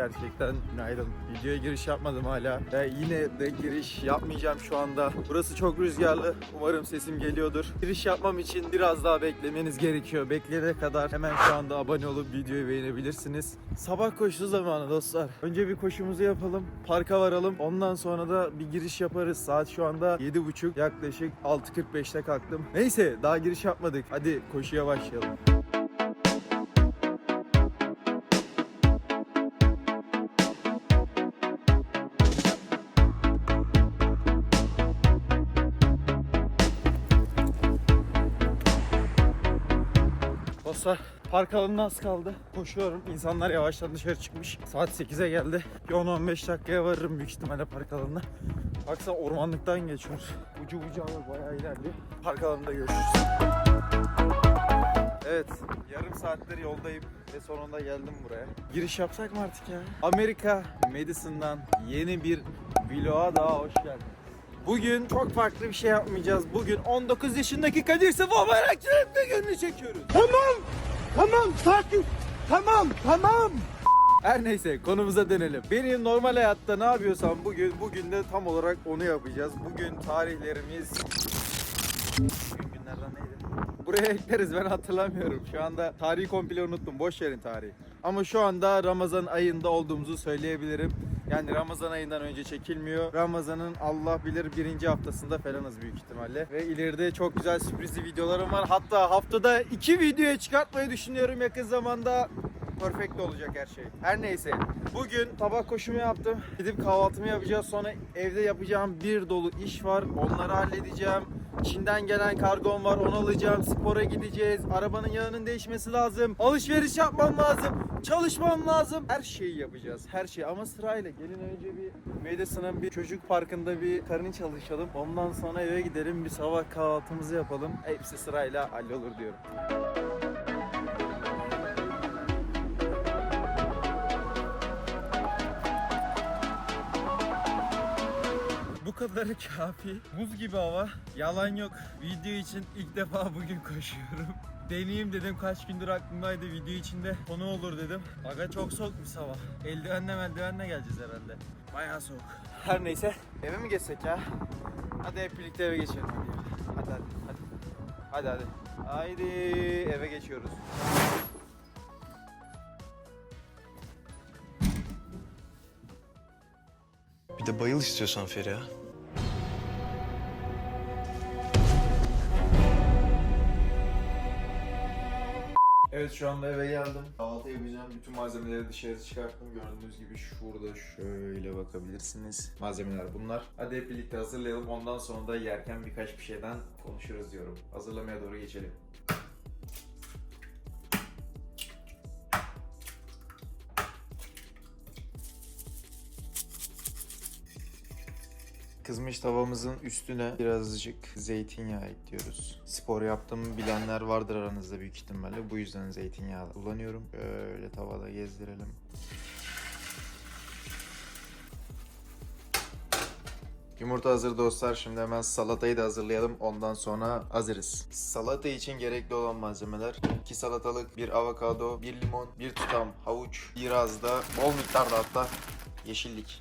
gerçekten günaydın. Videoya giriş yapmadım hala. Ve yine de giriş yapmayacağım şu anda. Burası çok rüzgarlı. Umarım sesim geliyordur. Giriş yapmam için biraz daha beklemeniz gerekiyor. Bekleyene kadar hemen şu anda abone olup videoyu beğenebilirsiniz. Sabah koşu zamanı dostlar. Önce bir koşumuzu yapalım. Parka varalım. Ondan sonra da bir giriş yaparız. Saat şu anda 7.30. Yaklaşık 6.45'te kalktım. Neyse daha giriş yapmadık. Hadi koşuya başlayalım. Dostlar park alanına az kaldı. Koşuyorum. İnsanlar yavaştan dışarı çıkmış. Saat 8'e geldi. Bir 10-15 dakikaya varırım büyük ihtimalle park alanına. Baksana ormanlıktan geçiyoruz. Ucu bucağı bayağı ilerliyor. Park alanında görüşürüz. Evet, yarım saattir yoldayım ve sonunda geldim buraya. Giriş yapsak mı artık ya? Amerika Madison'dan yeni bir vloga daha hoş geldin. Bugün çok farklı bir şey yapmayacağız. Bugün 19 yaşındaki Kadir Sıfa Bayrakçı'nın bir gününü çekiyoruz. Tamam sakin. Tamam tamam. Her neyse konumuza dönelim. Benim normal hayatta ne yapıyorsam bugün, bugün de tam olarak onu yapacağız. Bugün tarihlerimiz... Bugün günlerden neydi? Buraya ekleriz ben hatırlamıyorum. Şu anda tarihi komple unuttum. Boş verin tarihi. Ama şu anda Ramazan ayında olduğumuzu söyleyebilirim. Yani Ramazan ayından önce çekilmiyor. Ramazan'ın Allah bilir birinci haftasında falanız büyük ihtimalle. Ve ileride çok güzel sürprizli videolarım var. Hatta haftada iki videoya çıkartmayı düşünüyorum yakın zamanda. Perfect olacak her şey. Her neyse. Bugün tabak koşumu yaptım. Gidip kahvaltımı yapacağız. Sonra evde yapacağım bir dolu iş var. Onları halledeceğim. Çin'den gelen kargom var. Onu alacağım. Spora gideceğiz. Arabanın yağının değişmesi lazım. Alışveriş yapmam lazım. Çalışmam lazım. Her şeyi yapacağız. Her şey. Ama sırayla. Gelin önce bir Madison'ın bir çocuk parkında bir karını çalışalım. Ondan sonra eve gidelim. Bir sabah kahvaltımızı yapalım. Hepsi sırayla hallolur diyorum. Kadarı kafi. Buz gibi hava. Yalan yok. Video için ilk defa bugün koşuyorum. Deneyeyim dedim kaç gündür aklımdaydı video içinde konu olur dedim. Aga çok soğukmuş hava. Eldivenle eldivenle geleceğiz herhalde. Bayağı soğuk. Her neyse eve mi geçsek ya? Hadi hep birlikte eve geçelim hadi. Hadi hadi hadi. Hadi hadi. Haydi eve geçiyoruz. Bir de bayıl istiyorsan Feriha. Evet şu anda eve geldim. Kahvaltı yapacağım. Bütün malzemeleri dışarı çıkarttım. Gördüğünüz gibi şurada şöyle bakabilirsiniz. Malzemeler bunlar. Hadi hep birlikte hazırlayalım. Ondan sonra da yerken birkaç bir şeyden konuşuruz diyorum. Hazırlamaya doğru geçelim. Kızmış tavamızın üstüne birazcık zeytinyağı ekliyoruz. Spor yaptığımı bilenler vardır aranızda büyük ihtimalle. Bu yüzden zeytinyağı kullanıyorum. Böyle tavada gezdirelim. Yumurta hazır dostlar. Şimdi hemen salatayı da hazırlayalım. Ondan sonra hazırız. Salata için gerekli olan malzemeler 2 salatalık, 1 avokado, 1 limon, 1 tutam havuç, biraz da bol miktarda hatta yeşillik.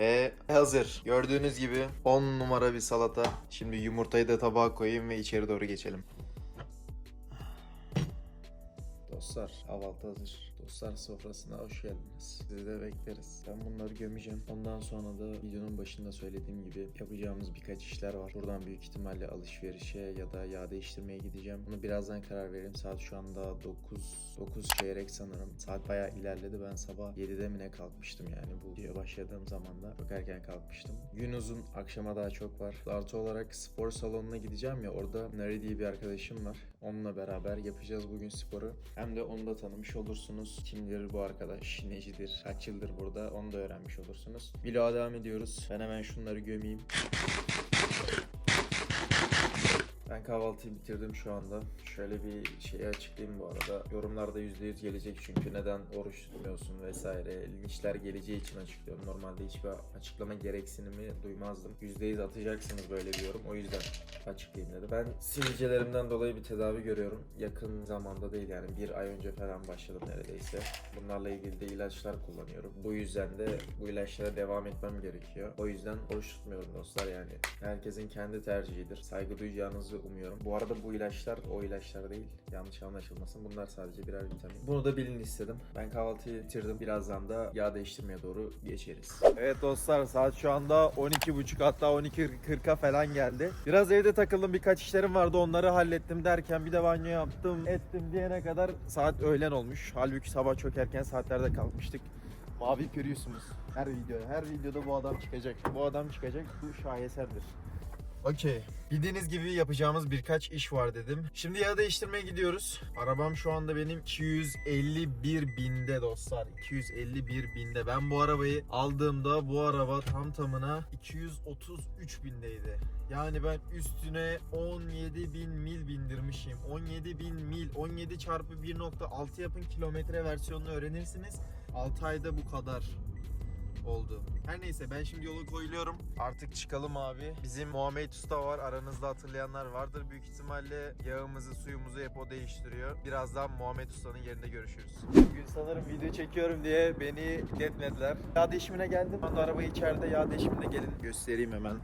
Ve hazır. Gördüğünüz gibi 10 numara bir salata. Şimdi yumurtayı da tabağa koyayım ve içeri doğru geçelim. Dostlar kahvaltı hazır. Dostlar sofrasına hoş geldiniz. Sizi de bekleriz. Ben bunları gömeceğim. Ondan sonra da videonun başında söylediğim gibi yapacağımız birkaç işler var. Buradan büyük ihtimalle alışverişe ya da yağ değiştirmeye gideceğim. Bunu birazdan karar veririm. Saat şu anda 9 9 çeyrek sanırım. Saat bayağı ilerledi. Ben sabah 7'de mi ne kalkmıştım yani bu videoya başladığım zaman da çok erken kalkmıştım. Gün uzun, akşama daha çok var. Artı olarak spor salonuna gideceğim ya orada Nari diye bir arkadaşım var. Onunla beraber yapacağız bugün sporu. Hem de onu da tanımış olursunuz. Kimdir bu arkadaş, necidir, kaç yıldır burada onu da öğrenmiş olursunuz. Vloga devam ediyoruz. Ben hemen şunları gömeyim. Ben kahvaltıyı bitirdim şu anda. Şöyle bir şeyi açıklayayım bu arada. Yorumlarda %100 gelecek çünkü neden oruç tutmuyorsun vesaire. Linçler geleceği için açıklıyorum. Normalde hiçbir açıklama gereksinimi duymazdım. %100 atacaksınız böyle bir yorum. O yüzden açıklayayım dedim. Ben sivilcelerimden dolayı bir tedavi görüyorum. Yakın zamanda değil yani bir ay önce falan başladım neredeyse. Bunlarla ilgili de ilaçlar kullanıyorum. Bu yüzden de bu ilaçlara devam etmem gerekiyor. O yüzden oruç tutmuyorum dostlar yani. Herkesin kendi tercihidir. Saygı duyacağınızı umuyorum. Bu arada bu ilaçlar o ilaçlar değil. Yanlış anlaşılmasın. Bunlar sadece birer vitamin. Bunu da bilin istedim. Ben kahvaltıyı bitirdim. Birazdan da yağ değiştirmeye doğru geçeriz. Evet dostlar saat şu anda 12.30 hatta 12.40'a falan geldi. Biraz evde takıldım birkaç işlerim vardı onları hallettim derken bir de banyo yaptım ettim diyene kadar saat öğlen olmuş. Halbuki sabah çok erken saatlerde kalkmıştık. Mavi Prius'umuz. Her video, her videoda bu adam çıkacak. Bu adam çıkacak. Bu şaheserdir. Okey. Bildiğiniz gibi yapacağımız birkaç iş var dedim. Şimdi yağ değiştirmeye gidiyoruz. Arabam şu anda benim 251 binde dostlar. 251 binde. Ben bu arabayı aldığımda bu araba tam tamına 233 bindeydi. Yani ben üstüne 17 bin mil bindirmişim. 17 bin mil, 17 çarpı 1.6 yapın kilometre versiyonunu öğrenirsiniz. 6 ayda bu kadar oldu. Her neyse ben şimdi yola koyuluyorum. Artık çıkalım abi. Bizim Muhammed Usta var. Aranızda hatırlayanlar vardır. Büyük ihtimalle yağımızı, suyumuzu hep o değiştiriyor. Birazdan Muhammed Usta'nın yerinde görüşürüz. Bugün sanırım video çekiyorum diye beni iletmediler. Yağ değişimine geldim. Ben de araba içeride yağ değişimine gelin. Göstereyim hemen.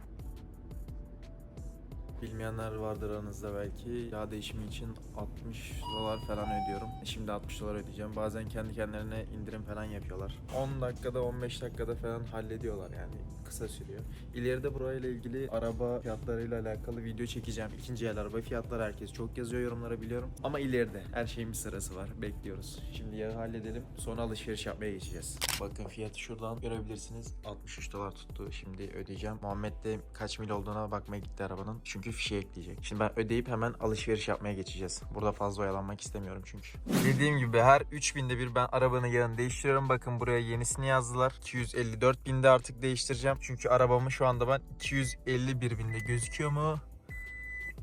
Bilmeyenler vardır aranızda belki. Yağ değişimi için 60 dolar falan ödüyorum. Şimdi 60 dolar ödeyeceğim. Bazen kendi kendilerine indirim falan yapıyorlar. 10 dakikada 15 dakikada falan hallediyorlar yani. Kısa sürüyor. İleride burayla ilgili araba fiyatlarıyla alakalı video çekeceğim. İkinci el araba fiyatları herkes çok yazıyor yorumlara biliyorum. Ama ileride her şeyin bir sırası var. Bekliyoruz. Şimdi yağı halledelim. Sonra alışveriş yapmaya geçeceğiz. Bakın fiyatı şuradan görebilirsiniz. 63 dolar tuttu. Şimdi ödeyeceğim. Muhammed de kaç mil olduğuna bakmaya gitti arabanın. Çünkü fişe ekleyecek. Şimdi ben ödeyip hemen alışveriş yapmaya geçeceğiz. Burada fazla oyalanmak istemiyorum çünkü. Dediğim gibi her 3000'de bir ben arabanın yağını değiştiriyorum. Bakın buraya yenisini yazdılar. 254 binde artık değiştireceğim. Çünkü arabamı şu anda ben 251 binde gözüküyor mu?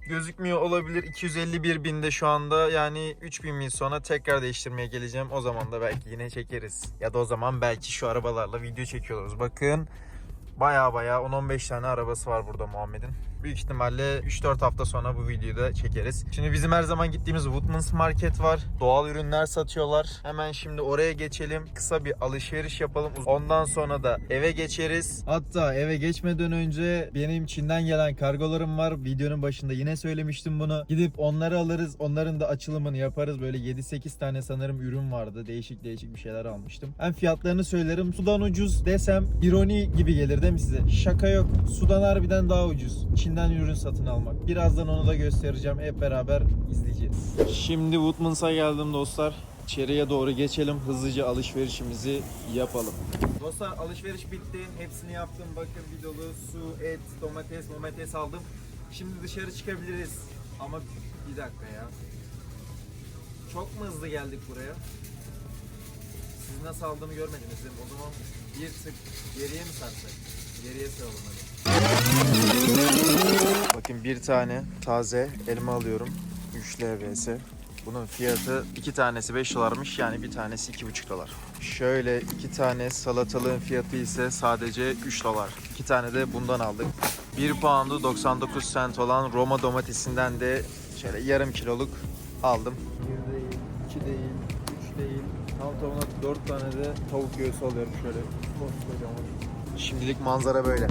Gözükmüyor olabilir. 251 binde şu anda yani 3000 mil sonra tekrar değiştirmeye geleceğim. O zaman da belki yine çekeriz. Ya da o zaman belki şu arabalarla video çekiyoruz. Bakın baya baya 10-15 tane arabası var burada Muhammed'in. Büyük ihtimalle 3-4 hafta sonra bu videoyu da çekeriz. Şimdi bizim her zaman gittiğimiz Woodman's Market var. Doğal ürünler satıyorlar. Hemen şimdi oraya geçelim. Kısa bir alışveriş yapalım. Ondan sonra da eve geçeriz. Hatta eve geçmeden önce benim Çin'den gelen kargolarım var. Videonun başında yine söylemiştim bunu. Gidip onları alırız. Onların da açılımını yaparız. Böyle 7-8 tane sanırım ürün vardı. Değişik değişik bir şeyler almıştım. Ben fiyatlarını söylerim. Sudan ucuz desem ironi gibi gelir değil mi size? Şaka yok. Sudan harbiden daha ucuz. Çin'den ürün satın almak. Birazdan onu da göstereceğim. Hep beraber izleyeceğiz. Şimdi Woodman's'a geldim dostlar. İçeriye doğru geçelim. Hızlıca alışverişimizi yapalım. Dostlar alışveriş bitti. Hepsini yaptım. Bakın bir dolu su, et, domates, domates aldım. Şimdi dışarı çıkabiliriz. Ama bir dakika ya. Çok mu hızlı geldik buraya? Siz nasıl aldığımı görmediniz değil mi? O zaman bir tık geriye mi sarsak? Geriye. Bakın bir tane taze elma alıyorum. 3 LBS. Bunun fiyatı iki tanesi 5 dolarmış yani bir tanesi 2,5 dolar. Şöyle iki tane salatalığın fiyatı ise sadece 3 dolar. İki tane de bundan aldık. 1 poundu 99 cent olan Roma domatesinden de şöyle yarım kiloluk aldım. 1 değil, 2 değil, 3 değil. Tam tamına 4 tane de tavuk göğsü alıyorum şöyle. Şimdilik manzara böyle.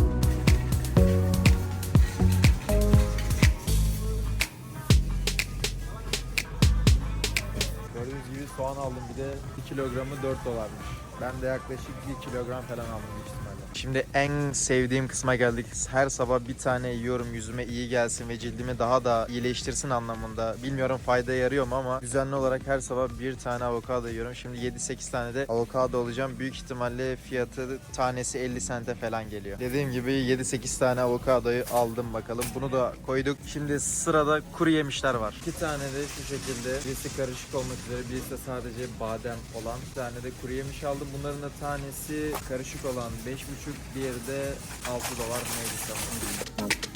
Gördüğünüz gibi soğan aldım bir de 1 kilogramı 4 dolarmış. Ben de yaklaşık 1 kilogram falan aldım ihtimalle. Şimdi en sevdiğim kısma geldik. Her sabah bir tane yiyorum yüzüme iyi gelsin ve cildimi daha da iyileştirsin anlamında. Bilmiyorum fayda yarıyor mu ama düzenli olarak her sabah bir tane avokado yiyorum. Şimdi 7-8 tane de avokado alacağım. Büyük ihtimalle fiyatı tanesi 50 sente falan geliyor. Dediğim gibi 7-8 tane avokadoyu aldım bakalım. Bunu da koyduk. Şimdi sırada kuru yemişler var. İki tane de şu şekilde. Birisi karışık olmak üzere birisi de sadece badem olan. Bir tane de kuru yemiş aldım. Bunların da tanesi karışık olan 5,5 diğeri de 6 dolar neydi sanırım.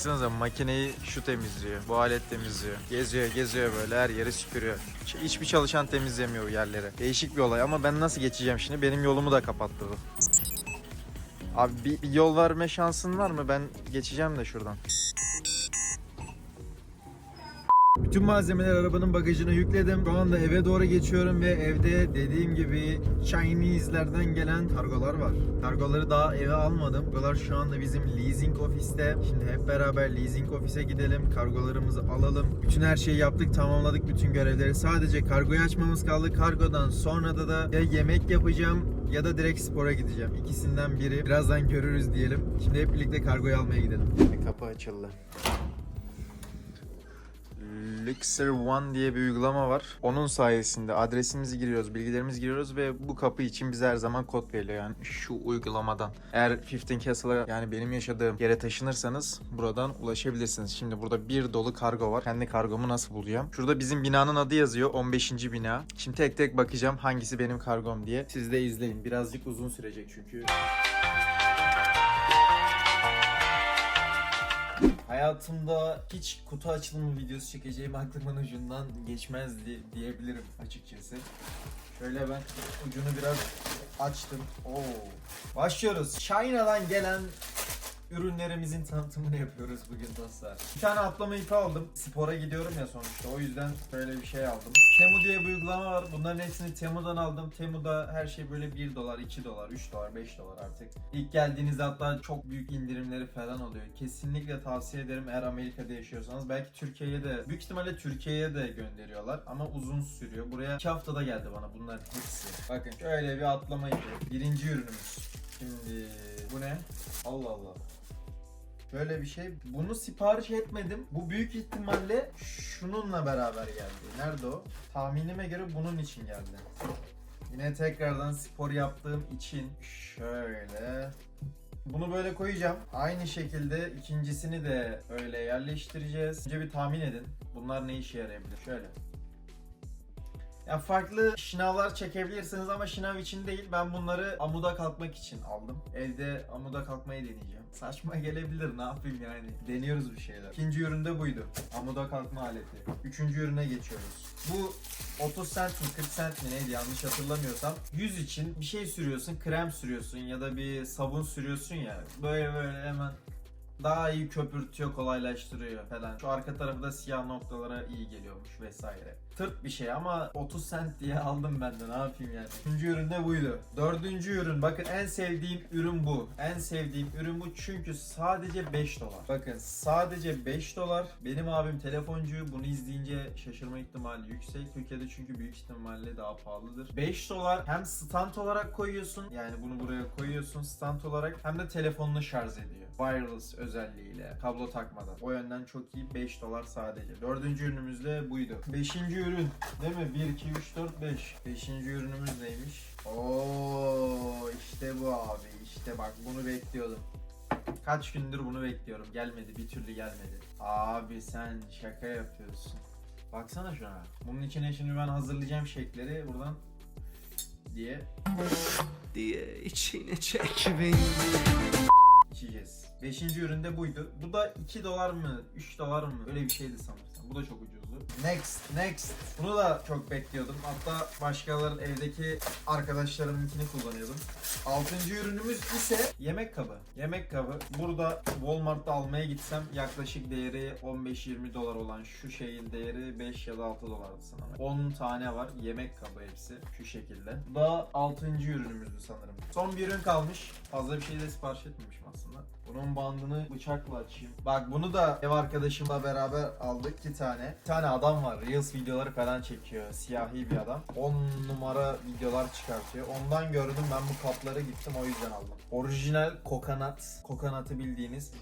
Baksanıza makineyi şu temizliyor. Bu alet temizliyor. Geziyor geziyor böyle her yeri süpürüyor. Hiç- Hiçbir çalışan temizlemiyor bu yerleri. Değişik bir olay ama ben nasıl geçeceğim şimdi? Benim yolumu da kapattı bu. Abi bir, bir yol verme şansın var mı? Ben geçeceğim de şuradan. Bütün malzemeler arabanın bagajına yükledim. Şu anda eve doğru geçiyorum ve evde dediğim gibi Chinese'lerden gelen kargolar var. Kargoları daha eve almadım. Kargolar şu anda bizim leasing ofiste. Şimdi hep beraber leasing ofise gidelim. Kargolarımızı alalım. Bütün her şeyi yaptık, tamamladık bütün görevleri. Sadece kargoyu açmamız kaldı. Kargodan sonra da da ya yemek yapacağım ya da direkt spora gideceğim. İkisinden biri. Birazdan görürüz diyelim. Şimdi hep birlikte kargoyu almaya gidelim. Kapı açıldı. Lixer One diye bir uygulama var. Onun sayesinde adresimizi giriyoruz, bilgilerimizi giriyoruz ve bu kapı için bize her zaman kod veriliyor yani şu uygulamadan. Eğer 15 Castle'a yani benim yaşadığım yere taşınırsanız buradan ulaşabilirsiniz. Şimdi burada bir dolu kargo var. Kendi kargomu nasıl bulacağım? Şurada bizim binanın adı yazıyor. 15. bina. Şimdi tek tek bakacağım hangisi benim kargom diye. Siz de izleyin. Birazcık uzun sürecek çünkü. Hayatımda hiç kutu açılımı videosu çekeceğim aklımın ucundan geçmezdi diyebilirim açıkçası. Şöyle ben ucunu biraz açtım. Oo. Başlıyoruz. China'dan gelen ürünlerimizin tanıtımını yapıyoruz bugün dostlar. Bir tane atlama ipi aldım. Spora gidiyorum ya sonuçta. O yüzden böyle bir şey aldım. Temu diye bir uygulama var. Bunların hepsini Temu'dan aldım. Temu'da her şey böyle 1 dolar, 2 dolar, 3 dolar, 5 dolar artık. İlk geldiğinizde hatta çok büyük indirimleri falan oluyor. Kesinlikle tavsiye ederim eğer Amerika'da yaşıyorsanız. Belki Türkiye'ye de, büyük ihtimalle Türkiye'ye de gönderiyorlar. Ama uzun sürüyor. Buraya 2 haftada geldi bana bunların hepsi. Bakın şöyle bir atlama ipi. Birinci ürünümüz. Şimdi bu ne? Allah Allah. Böyle bir şey. Bunu sipariş etmedim. Bu büyük ihtimalle şununla beraber geldi. Nerede o? Tahminime göre bunun için geldi. Yine tekrardan spor yaptığım için şöyle bunu böyle koyacağım. Aynı şekilde ikincisini de öyle yerleştireceğiz. Önce bir tahmin edin. Bunlar ne işe yarayabilir? Şöyle. Ya farklı şınavlar çekebilirsiniz ama şınav için değil. Ben bunları amuda kalkmak için aldım. Evde amuda kalkmayı deneyeceğim. Saçma gelebilir ne yapayım yani. Deniyoruz bir şeyler. İkinci ürün de buydu. Amuda kalkma aleti. Üçüncü ürüne geçiyoruz. Bu 30 cent mi 40 cent mi neydi yanlış hatırlamıyorsam. Yüz için bir şey sürüyorsun, krem sürüyorsun ya da bir sabun sürüyorsun ya. Böyle böyle hemen daha iyi köpürtüyor, kolaylaştırıyor falan. Şu arka tarafı da siyah noktalara iyi geliyormuş vesaire. Tırt bir şey ama 30 cent diye aldım ben de ne yapayım yani. Üçüncü ürün de buydu. Dördüncü ürün bakın en sevdiğim ürün bu. En sevdiğim ürün bu çünkü sadece 5 dolar. Bakın sadece 5 dolar. Benim abim telefoncu bunu izleyince şaşırma ihtimali yüksek. Türkiye'de çünkü büyük ihtimalle daha pahalıdır. 5 dolar hem stand olarak koyuyorsun yani bunu buraya koyuyorsun stand olarak hem de telefonunu şarj ediyor. Wireless özelliğiyle kablo takmadan. O yönden çok iyi 5 dolar sadece. Dördüncü ürünümüz de buydu. Beşinci ürün değil mi? 1, 2, 3, 4, 5. Beşinci ürünümüz neymiş? Oo işte bu abi işte bak bunu bekliyordum. Kaç gündür bunu bekliyorum. Gelmedi bir türlü gelmedi. Abi sen şaka yapıyorsun. Baksana şuna. Bunun içine şimdi ben hazırlayacağım şekleri buradan diye Diye içine çek beni. içeceğiz. Beşinci ürün de buydu. Bu da 2 dolar mı 3 dolar mı öyle bir şeydi sanırsam. Bu da çok ucuzdu. Next, next. Bunu da çok bekliyordum. Hatta başkalarının evdeki arkadaşlarımınkini kullanıyordum. Altıncı ürünümüz ise yemek kabı. Yemek kabı. Burada Walmart'ta almaya gitsem yaklaşık değeri 15-20 dolar olan şu şeyin değeri 5 ya da 6 dolardı sanırım. 10 tane var yemek kabı hepsi şu şekilde. Bu da 6. ürünümüzdü sanırım. Son bir ürün kalmış. Fazla bir şey de sipariş etmemişim aslında. Bunun bandını bıçakla açayım. Bak bunu da ev arkadaşımla beraber aldık iki tane. Bir tane adam var. Reels videoları falan çekiyor. Siyahi bir adam. 10 numara videolar çıkartıyor. Ondan gördüm ben bu kapları gittim o yüzden aldım. Orijinal kokonat. Kokonatı bildiğiniz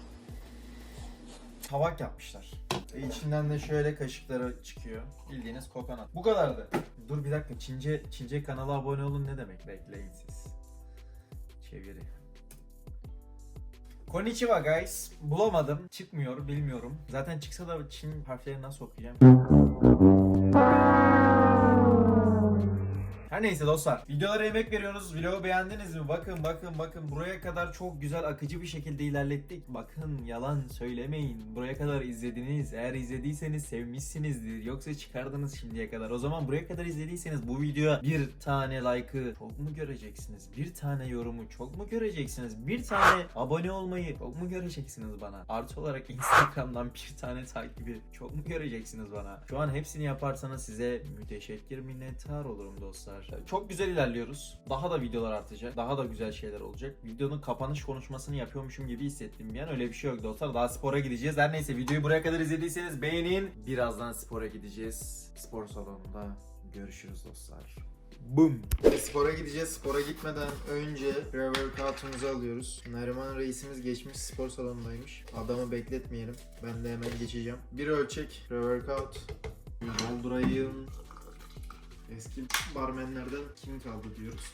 tabak yapmışlar. Ve içinden de şöyle kaşıkları çıkıyor. Bildiğiniz kokonat. Bu kadardı. Dur bir dakika Çince Çince kanala abone olun ne demek? Bekleyin siz. Çeviri. Konnichiwa guys. Bulamadım. Çıkmıyor bilmiyorum. Zaten çıksa da Çin harflerini nasıl okuyacağım? Her neyse dostlar. Videolara emek veriyorsunuz. Vlogu beğendiniz mi? Bakın bakın bakın. Buraya kadar çok güzel akıcı bir şekilde ilerlettik. Bakın yalan söylemeyin. Buraya kadar izlediniz. Eğer izlediyseniz sevmişsinizdir. Yoksa çıkardınız şimdiye kadar. O zaman buraya kadar izlediyseniz bu videoya bir tane like'ı çok mu göreceksiniz? Bir tane yorumu çok mu göreceksiniz? Bir tane abone olmayı çok mu göreceksiniz bana? Artı olarak Instagram'dan bir tane takibi çok mu göreceksiniz bana? Şu an hepsini yaparsanız size müteşekkir minnettar olurum dostlar. Çok güzel ilerliyoruz. Daha da videolar artacak. Daha da güzel şeyler olacak. Videonun kapanış konuşmasını yapıyormuşum gibi hissettim bir an. Öyle bir şey yok dostlar. Daha spora gideceğiz. Her neyse videoyu buraya kadar izlediyseniz beğenin. Birazdan spora gideceğiz. Spor salonunda görüşürüz dostlar. Boom. Spora gideceğiz. Spora gitmeden önce pre-workout'umuzu alıyoruz. Neriman reisimiz geçmiş spor salonundaymış. Adamı bekletmeyelim. Ben de hemen geçeceğim. Bir ölçek pre-workout. Doldurayım. Eski barmenlerden kim kaldı diyoruz.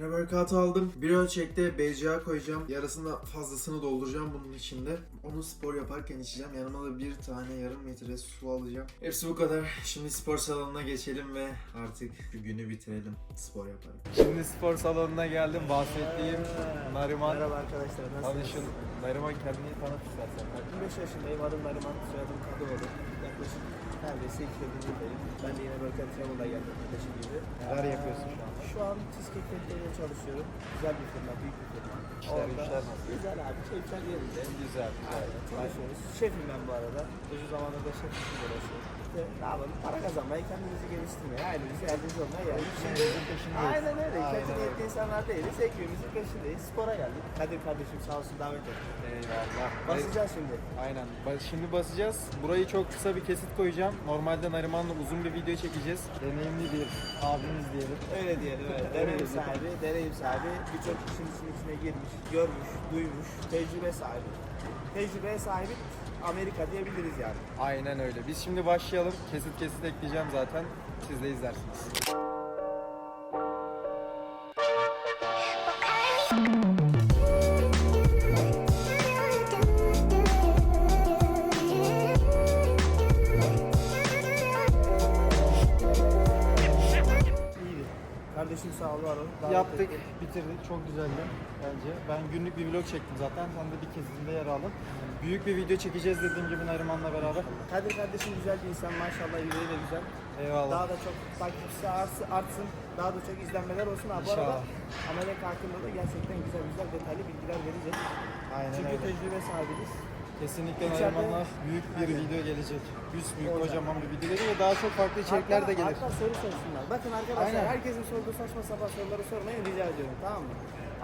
Pre-workout aldım. Bir ölçekte BCA koyacağım. Yarısında fazlasını dolduracağım bunun içinde. Onu spor yaparken içeceğim. Yanıma da bir tane yarım litre su alacağım. Hepsi bu kadar. Şimdi spor salonuna geçelim ve artık şu günü bitirelim. Spor yaparak. Şimdi spor salonuna geldim. Bahsettiğim Nariman. Merhaba arkadaşlar, Tanışın. nasılsınız? Nariman kendini tanıt istersen. 25 yaşındayım, adım Nariman, soyadım Kadıoğlu. Yaklaşık neredeyse 2 yıldır buradayım. Ben de yine Workout Travel'da geldim kardeşim gibi. Neler yapıyorsun şu an? Şu an Cheesecake Factory'de çalışıyorum. Güzel bir firma, büyük bir firma. İşler, güçler nasıl? Güzel abi, keyifler yerinde. Güzel, Aynen, çalışıyoruz. Şefim ben bu arada. Uzun zamandır da şefim uğraşıyorum. İşte ne yapalım, para kazanmayı, kendimizi geliştirmeye, ailemize yardımcı olmaya geldik. Şimdi, peşindeyiz. aynen öyle. Aynen Kötü niyetli insanlar değiliz. Ekmeğimizin peşindeyiz. Spora geldik. Kadir kardeşim sağ olsun davet etti. Eyvallah. Basacağız şimdi. Aynen. Şimdi basacağız. Burayı çok kısa bir kesit koyacağım. Normalde Nariman'la uzun bir video çekeceğiz. Deneyimli bir abimiz diyelim. Öyle diyelim evet. Deneyim sahibi, deneyim sahibi. Birçok işin işin içine girmiş, görmüş, duymuş, tecrübe sahibi. Tecrübeye sahibi Amerika diyebiliriz yani. Aynen öyle. Biz şimdi başlayalım. Kesit kesit ekleyeceğim zaten. Siz de izlersiniz. Kardeşim sağ ol var ol. Davet Yaptık, etti. bitirdik. Çok güzeldi bence. Ben günlük bir vlog çektim zaten. Sen de bir kesitinde yer aldın. Büyük bir video çekeceğiz dediğim gibi Nariman'la beraber. Kadir kardeşim güzel bir insan maşallah yüreği de güzel. Eyvallah. Daha da çok takipçisi artsın, artsın. Daha da çok izlenmeler olsun. Ha, bu arada İnşallah. Amerika hakkında da gerçekten güzel güzel detaylı bilgiler vereceğiz. Aynen Çünkü öyle. tecrübe sahibiz. Kesinlikle İçeride- büyük bir video gelecek. Üst büyük Olacak. kocaman bir video gelir ve daha çok farklı içerikler de Hatta- gelir. Hatta soru sorsunlar. Bakın arkadaşlar Aynen. herkesin sorduğu saçma sapan soruları sormayı rica ediyorum tamam mı?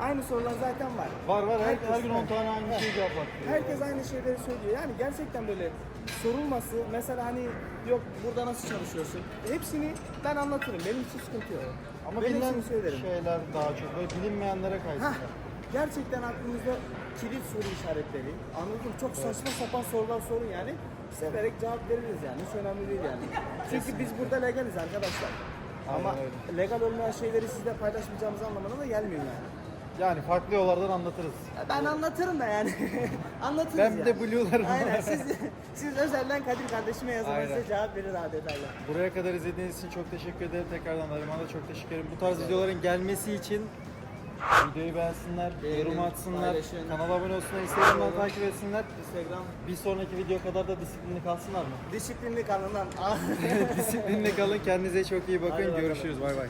Aynı sorular zaten var. Var var her, her gün 10 tane aynı şeyi cevap bakıyor. Herkes aynı şeyleri söylüyor. Yani gerçekten böyle sorulması mesela hani yok burada nasıl çalışıyorsun? Hepsini ben anlatırım. Benim için sıkıntı yok. Ama ben bilinen hepsini söylerim. şeyler daha çok böyle bilinmeyenlere Hah, kaysınlar. gerçekten aklınızda kilit soru işaretleri, anladın mı? Çok saçma sapan sorular sorun yani. Severek cevap veririz yani. Hiç önemli değil yani. Çünkü biz burada legaliz arkadaşlar. Ama öyle. legal olmayan şeyleri sizle paylaşmayacağımız anlamına da gelmiyor yani. Yani farklı yollardan anlatırız. Ya Ben anlatırım da yani. Anlatırız Ben yani. bir de blue'larım. Aynen siz, siz özelden Kadir kardeşime yazın. Aynen. Size cevap verir detaylı. Buraya kadar izlediğiniz için çok teşekkür ederim. Tekrardan Nariman'a da çok teşekkür ederim. Bu tarz videoların gelmesi için videoyu beğensinler, yorum atsınlar, paylaşın. kanala abone olsunlar, Instagram'dan takip etsinler. Instagram Bir sonraki video kadar da disiplinli kalsınlar mı? disiplinli kanalından. disiplinli kalın. Kendinize çok iyi bakın. Hadi. Görüşürüz. Bay bay.